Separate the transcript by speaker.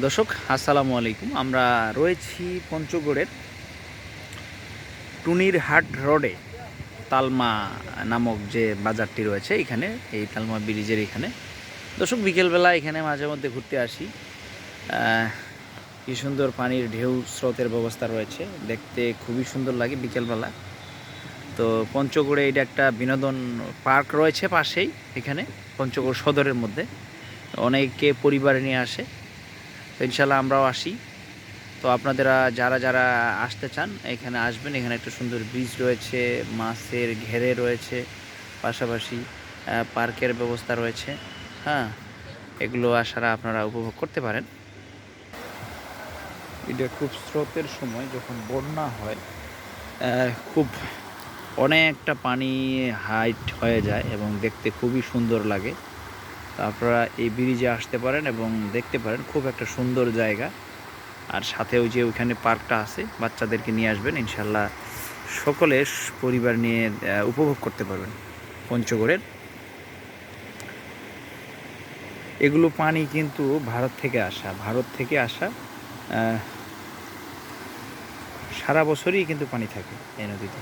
Speaker 1: দর্শক, আসসালামু আলাইকুম। আমরা রয়েছি পঞ্চগড়ের টুনির হাট রোডে। তালমা নামক যে বাজারটি রয়েছে এখানে, এই তালমা ব্রিজের এখানে। দর্শক, বিকেলবেলা এখানে মাঝে মধ্যে ঘুরতে আসি। কি সুন্দর পানির ঢেউ, স্রোতের ব্যবস্থা রয়েছে। দেখতে খুবই সুন্দর লাগে বিকেলবেলা। তো পঞ্চগড়ে এটা একটা বিনোদন পার্ক রয়েছে পাশেই, এখানে, পঞ্চগড় সদরের মধ্যে। অনেকে পরিবার নিয়ে আসে। ইনশাল্লাহ আমরাও আসি। তো আপনারা যারা যারা আসতে চান, এখানে আসবেন। এখানে একটা সুন্দর ব্রিজ রয়েছে, মাছের ঘেরে রয়েছে, পাশাপাশি পার্কের ব্যবস্থা রয়েছে। হ্যাঁ এগুলো আসারা আপনারা উপভোগ করতে পারেন। এটা খুব স্রোতের সময় যখন বন্যা হয় খুব অনেকটা পানি হাইট হয়ে যায় এবং দেখতে খুবই সুন্দর লাগে। আপনারা এই ব্রিজে আসতে পারেন এবং দেখতে পারেন খুব একটা সুন্দর জায়গা। আর সাথে ওই যে ওইখানে পার্কটা আছে, বাচ্চাদেরকে নিয়ে আসবেন ইনশাল্লাহ সকলে পরিবার নিয়ে উপভোগ করতে পারবেন পঞ্চগড়ের। এগুলো পানি কিন্তু ভারত থেকে আসা, ভারত থেকে আসা সারা বছরই কিন্তু পানি থাকে এই নদীতে।